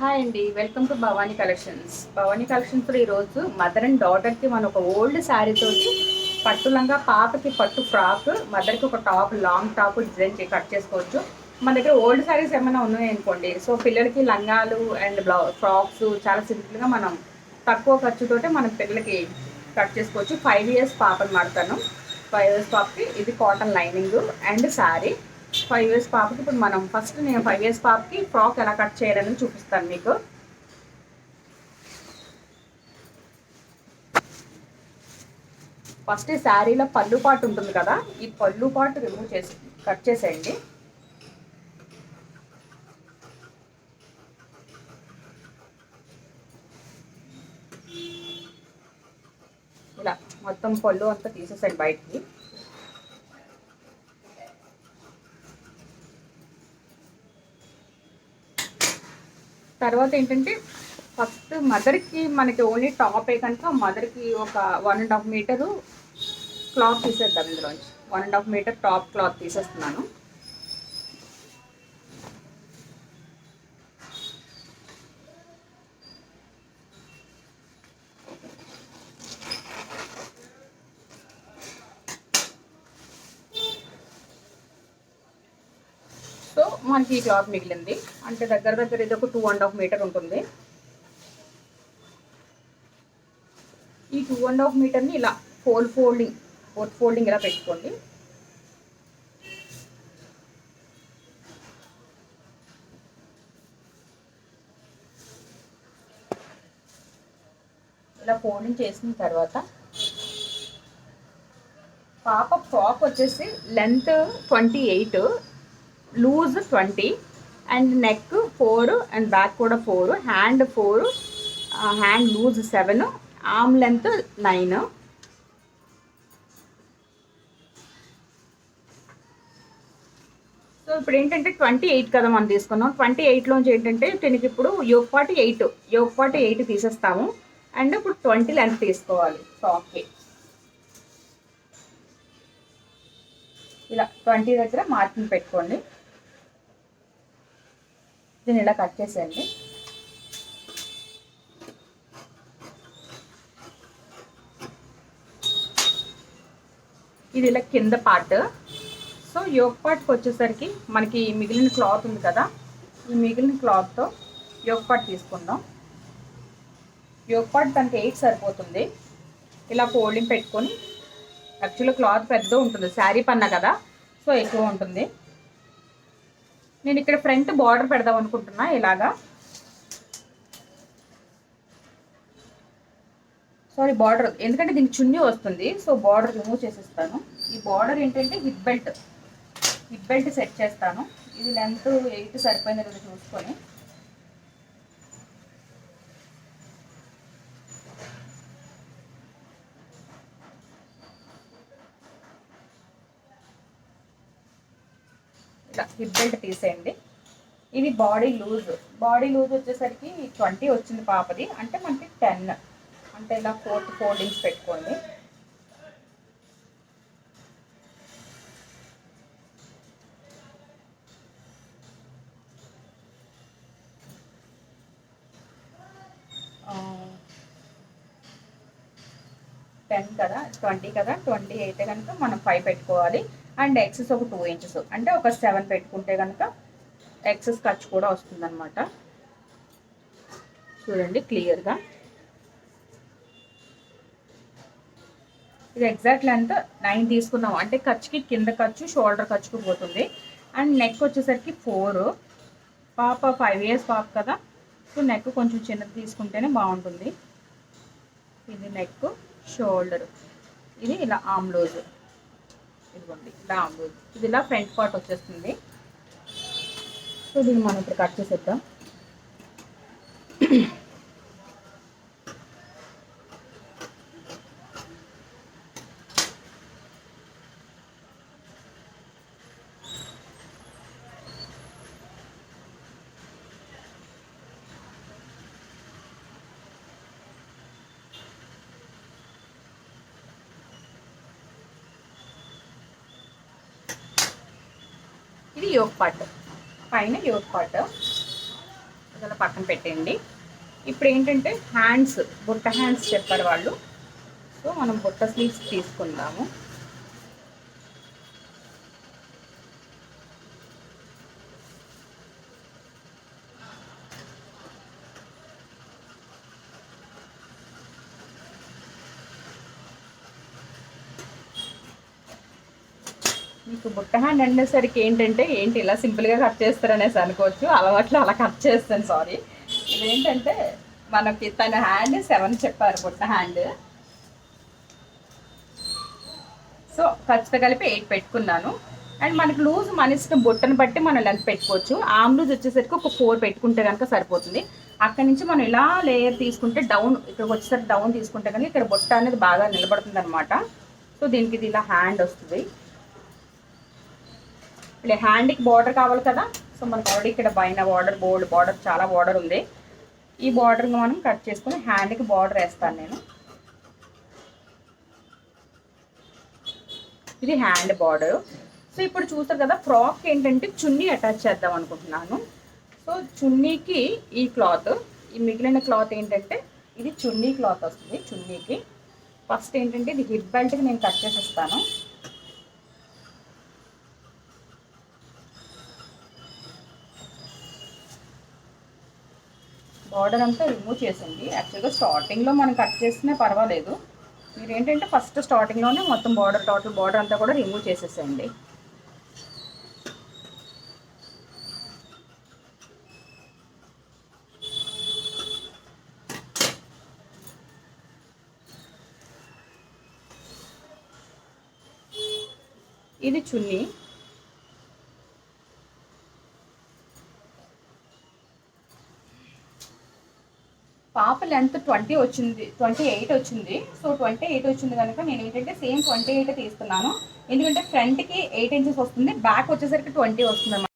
Hi అండి welcome to Bhavani collections Bhavani కలెక్షన్స్లో ఈరోజు మదర్ అండ్ డాటర్కి మన ఒక ఓల్డ్ శారీ తోటి పట్టులంగా పాపకి పట్టు ఫ్రాక్ మదర్కి ఒక top long top design cut చేసుకోవచ్చు. మన దగ్గర ఓల్డ్ శారీస్ ఏమైనా ఉన్నాయి అనుకోండి. సో పిల్లలకి లంగాలు అండ్ బ్లౌ ఫ్రాక్స్ చాలా సింపుల్గా మనం తక్కువ ఖర్చుతోటే మన పిల్లలకి కట్ చేసుకోవచ్చు. ఫైవ్ ఇయర్స్ పాపని మాడతాను ఫైవ్ ఇయర్స్ పాపకి ఇది cotton lining and sari five years పాపకి ఇప్పుడు మనం ఫస్ట్ నేను ఫైవ్ ఇయర్స్ పాపకి ఫ్రాక్ ఎలా కట్ చేయాలని చూపిస్తాను మీకు. ఫస్ట్ ఈ శారీలో పళ్ళు పాటు ఉంటుంది కదా ఈ పళ్ళు పాటు రిమూవ్ చేసి కట్ చేసేయండి. ఇలా మొత్తం పళ్ళు అంతా తీసేసాడు బయటికి. తర్వాత ఏంటంటే ఫస్ట్ మదర్కి మనకి ఓన్లీ టాపే కనుక మదర్కి ఒక one and half metre cloth తీసేద్దాం ఇందులోంచి. One and half metre top cloth తీసేస్తున్నాను. మనకి ఈ క్లాత్ మిగిలింది. అంటే దగ్గర దగ్గర ఇది ఒక టూ అండ్ హాఫ్ మీటర్ ఉంటుంది. ఈ టూ అండ్ హాఫ్ మీటర్ని ఇలా ఫోల్ ఫోల్డింగ్ ఫోర్త్ ఫోల్డింగ్ ఇలా పెట్టుకోండి. ఇలా ఫోల్డింగ్ చేసిన తర్వాత పాప ఫ్రాక్ వచ్చేసి length twenty eight loose twenty and neck four and back కూడా four hand four hand loose seven arm length nine. So ఇప్పుడు ఏంటంటే ట్వంటీ ఎయిట్ కదా మనం తీసుకున్నాం. ట్వంటీ ఎయిట్లోంచి ఏంటంటే దీనికి ఇప్పుడు yoke forty eight yoke forty eight తీసేస్తాము. And ఇప్పుడు ట్వంటీ లెంత్ తీసుకోవాలి. ఫ్రాక్కి ఇలా ట్వంటీ దగ్గర మార్కింగ్ పెట్టుకోండి. దీన్ని ఇలా కట్ చేసేయండి. ఇది ఇలా కింద పార్ట్ సో యోగ్ పార్ట్కి వచ్చేసరికి మనకి మిగిలిన క్లాత్ ఉంది కదా ఈ మిగిలిన క్లాత్తో యోగ్ పార్ట్ తీసుకుందాం. యోగ్ పార్ట్ దానికి ఎయిట్ సరిపోతుంది. ఇలా ఫోల్డింగ్ పెట్టుకొని యాక్చువల్గా క్లాత్ పెద్ద ఉంటుంది శారీ పన్నా కదా సో ఎక్కువ ఉంటుంది. నేను ఇక్కడ ఫ్రంట్ బార్డర్ పెడదాం అనుకుంటున్నా ఇలాగా. సారీ బార్డర్ ఎందుకంటే దీనికి చున్నీ వస్తుంది సో బార్డర్ రిమూవ్ చేసేస్తాను. ఈ బార్డర్ ఏంటంటే hip belt hip belt set చేస్తాను. ఇది లెంత్ ఎయిట్ సరిపోయింది కదా చూసుకొని. ఇట్లా హిప్ బెల్ట్ తీసేయండి. ఇది బాడీ లూజ్. బాడీ లూజ్ వచ్చేసరికి ట్వంటీ వచ్చింది పాపది. అంటే మనకి టెన్. అంటే ఇలా ఫోర్త్ ఫోల్డింగ్స్ పెట్టుకోండి. టెన్ కదా ట్వంటీ కదా ట్వంటీ అయితే కనుక మనం ఫైవ్ పెట్టుకోవాలి. అండ్ ఎక్సెస్ ఒక టూ ఇంచెస్ అంటే ఒక సెవెన్ పెట్టుకుంటే కనుక ఎక్సెస్ ఖర్చు కూడా వస్తుందన్నమాట. చూడండి క్లియర్గా ఇది ఎగ్జాక్ట్ లెంత్ నైన్ తీసుకున్నాం అంటే ఖర్చుకి కింద ఖర్చు షోల్డర్ ఖర్చుకు పోతుంది. అండ్ నెక్ వచ్చేసరికి ఫోర్ పాప ఫైవ్ ఇయర్స్ పాప కదా. సో నెక్ కొంచెం చిన్నది తీసుకుంటేనే బాగుంటుంది. ఇది నెక్ షోల్డర్ ఇది ఇలా ఆమ్ లూజ్ ఇదిగోండి ఇలా ఉంది ఇది ఇలా ఫ్రంట్ పార్ట్ వచ్చేస్తుంది. సో దీన్ని మనం ఇప్పుడు కట్ చేసేద్దాం. ఇది యోగ్ పార్ట్. పైన యోగ్ పార్ట్. అలా పక్కన పెట్టేయండి. ఇప్పుడు ఏంటంటే హ్యాండ్స్ బుట్ట హ్యాండ్స్ చెప్పారు వాళ్ళు సో మనం బుట్ట స్లీవ్స్ తీసుకుందాము. మీకు బుట్ట హ్యాండ్ అనేసరికి ఏంటంటే ఏంటి ఇలా సింపుల్గా కట్ చేస్తారనేసి అనుకోవచ్చు. అలవాట్లు అలా కట్ చేస్తాను సారీ. ఇదేంటంటే మనకి తన హ్యాండ్ సెవెన్ చెప్పారు బుట్ట హ్యాండ్. సో ఖచ్చితంగా కలిపి ఎయిట్ పెట్టుకున్నాను. అండ్ మనకి లూజ్ మన ఇష్టం బుట్టను బట్టి మనం లెంత్ పెట్టుకోవచ్చు. ఆమ్ లూజ్ వచ్చేసరికి ఒక ఫోర్ పెట్టుకుంటే కనుక సరిపోతుంది. అక్కడి నుంచి మనం ఇలా లేయర్ తీసుకుంటే డౌన్ ఇక్కడికి వచ్చేసరికి డౌన్ తీసుకుంటే కనుక ఇక్కడ బుట్ట అనేది బాగా నిలబడుతుంది అనమాట సో దీనికి ఇది ఇలా హ్యాండ్ వస్తుంది. ఇలా హ్యాండ్కి బార్డర్ కావాలి కదా. సో మనకు ఆల్రెడీ ఇక్కడ పైన బార్డర్ బోల్డ్ బార్డర్ చాలా బార్డర్ ఉంది. ఈ బార్డర్ని మనం కట్ చేసుకుని హ్యాండ్కి బార్డర్ వేస్తాను నేను. ఇది హ్యాండ్ బార్డర్ సో ఇప్పుడు చూస్తారు కదా ఫ్రాక్ ఏంటంటే చున్నీ అటాచ్ చేద్దాం అనుకుంటున్నాను. సో చున్నీకి ఈ క్లాత్ ఈ మిగిలిన క్లాత్ ఏంటంటే ఇది చున్నీ క్లాత్ వస్తుంది చున్నీకి. ఫస్ట్ ఏంటంటే ఇది హిప్ బెల్ట్కి నేను కట్ చేసేస్తాను. బార్డర్ అంతా రిమూవ్ చేసింది యాక్చువల్గా స్టార్టింగ్లో మనం కట్ చేసినా పర్వాలేదు. మీరు ఏంటంటే ఫస్ట్ స్టార్టింగ్లోనే మొత్తం బార్డర్ టోటల్ బార్డర్ అంతా కూడా రిమూవ్ చేసేసేయండి. ఇది చున్నీ. పాప లెంత్ ట్వంటీ వచ్చింది ట్వంటీ ఎయిట్ వచ్చింది. సో ట్వంటీ ఎయిట్ వచ్చింది కనుక నేను ఏంటంటే సేమ్ ట్వంటీ ఎయిట్ తీస్తున్నాను ఎందుకంటే ఫ్రంట్కి ఎయిట్ ఇంచెస్ వస్తుంది బ్యాక్ వచ్చేసరికి ట్వంటీ వస్తుంది